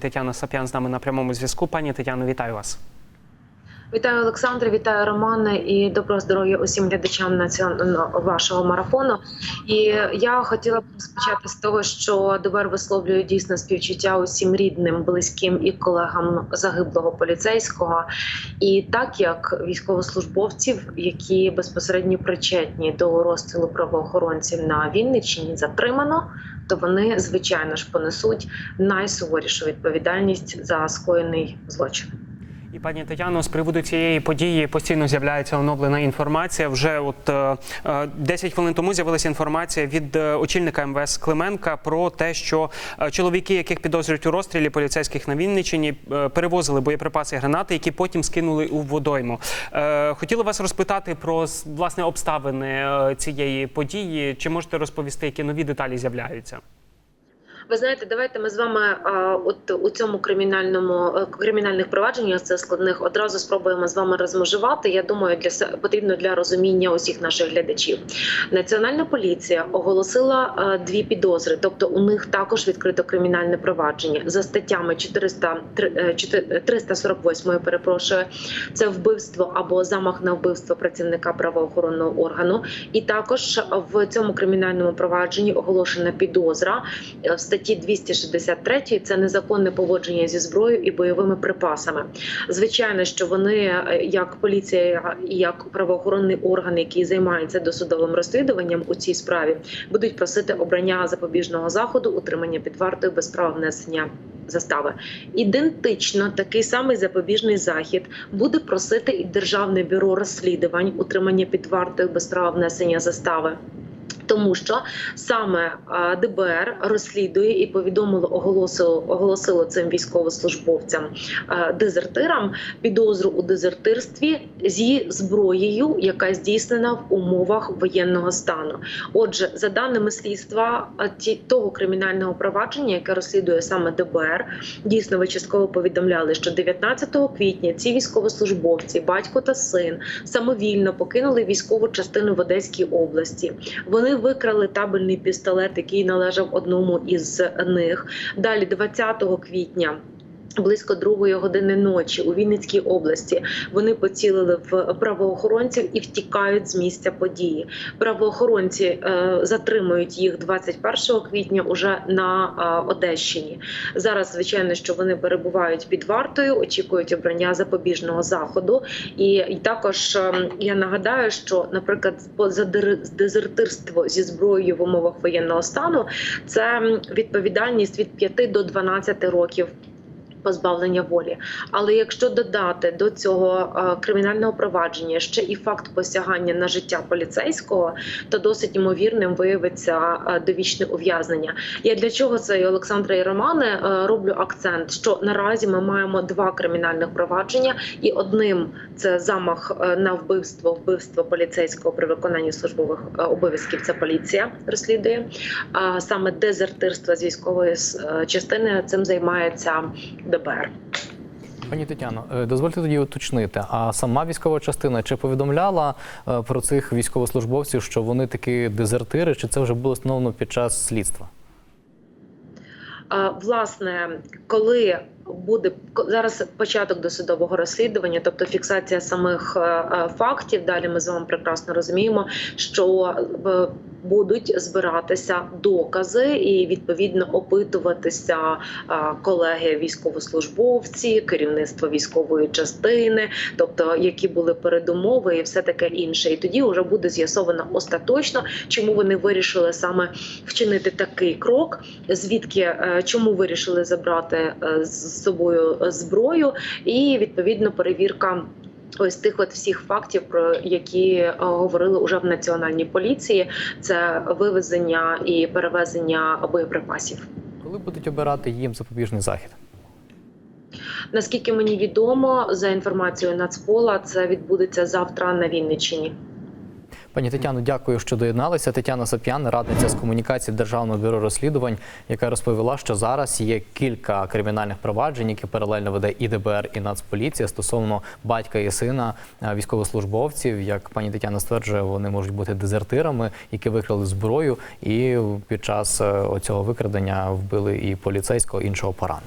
Тетяна Сап'ян з нами на прямому зв'язку. Пані Тетяно, вітаю вас. Вітаю Олександре, вітаю Романе і доброго здоров'я усім глядачам національного вашого марафону. І я хотіла б розпочати з того, що ДБР висловлює дійсно співчуття усім рідним, близьким і колегам загиблого поліцейського. І так як військовослужбовців, які безпосередньо причетні до розстрілу правоохоронців на Вінниччині, затримано. То вони звичайно ж понесуть найсуворішу відповідальність за скоєний злочин. І пані Тетяно, з приводу цієї події постійно з'являється оновлена інформація. Вже от е, е, 10 хвилин тому з'явилася інформація від е, очільника МВС Клименка про те, що е, чоловіки, яких підозрюють у розстрілі поліцейських на Вінниччині, е, перевозили боєприпаси і гранати, які потім скинули у водойму. Е, Хотіла вас розпитати про власне обставини е, цієї події. Чи можете розповісти, які нові деталі з'являються? Ви знаєте, давайте ми з вами а, от у цьому кримінальному е, кримінальних провадженнях це складних одразу спробуємо з вами розмежувати. Я думаю, для потрібно для розуміння усіх наших глядачів. Національна поліція оголосила е, дві підозри, тобто у них також відкрито кримінальне провадження за статтями 400, три- е, чотир- 348, перепрошую, це вбивство або замах на вбивство працівника правоохоронного органу. І також в цьому кримінальному провадженні оголошена підозра в статті 263 – це незаконне поводження зі зброєю і бойовими припасами. Звичайно, що вони, е, як поліція як правоохоронний орган, який займається досудовим розслідуванням у цій справі, будуть просити обрання запобіжного заходу, утримання під вартою без права внесення. Застави ідентично такий самий запобіжний захід буде просити і державне бюро розслідувань утримання під вартою без права внесення застави. Тому що саме ДБР розслідує і повідомило, оголосило оголосило цим військовослужбовцям дезертирам підозру у дезертирстві зі зброєю, яка здійснена в умовах воєнного стану. Отже, за даними слідства ті того кримінального провадження, яке розслідує саме ДБР, дійсно ви частково повідомляли, що 19 квітня ці військовослужбовці, батько та син, самовільно покинули військову частину в Одеській області. Вони викрали табельний пістолет, який належав одному із них. Далі, 20 квітня. Близько другої години ночі у Вінницькій області вони поцілили в правоохоронців і втікають з місця події. Правоохоронці е, затримують їх 21 квітня уже на е, Одещині. Зараз, звичайно, що вони перебувають під вартою, очікують обрання запобіжного заходу. І, і також е, я нагадаю, що, наприклад, за дезертирство зі зброєю в умовах воєнного стану це відповідальність від 5 до 12 років. Позбавлення волі, але якщо додати до цього е, кримінального провадження ще і факт посягання на життя поліцейського, то досить ймовірним виявиться е, довічне ув'язнення. Я для чого це і Олександра і Романе е, роблю акцент, що наразі ми маємо два кримінальних провадження, і одним це замах на вбивство, вбивство поліцейського при виконанні службових обов'язків. Це поліція розслідує. Саме дезертирство з військової частини цим займається ДБР. Пані Тетяно, е, дозвольте тоді уточнити. А сама військова частина чи повідомляла е, про цих військовослужбовців, що вони такі дезертири, чи це вже було встановлено під час слідства? Власне, коли буде зараз початок досудового розслідування, тобто фіксація самих е, е, фактів, далі ми з вами прекрасно розуміємо, що е, будуть збиратися докази і відповідно опитуватися колеги військовослужбовці, керівництво військової частини, тобто які були передумови і все таке інше. І тоді вже буде з'ясовано остаточно, чому вони вирішили саме вчинити такий крок, звідки чому вирішили забрати е, з собою зброю, і відповідно перевірка. Ось тих от всіх фактів, про які е, говорили уже в національній поліції, це вивезення і перевезення боєприпасів. Коли будуть обирати їм запобіжний захід? Наскільки мені відомо, за інформацією Нацпола, це відбудеться завтра на Вінниччині. Пані Тетяно, дякую, що доєдналися. Тетяна Сап'ян, радниця з комунікації Державного бюро розслідувань, яка розповіла, що зараз є кілька кримінальних проваджень, які паралельно веде і ДБР, і Нацполіція стосовно батька і сина е, військовослужбовців. Як пані Тетяна стверджує, вони можуть бути дезертирами, які викрали зброю, і під час е, оцього викрадення вбили і поліцейського іншого поранили.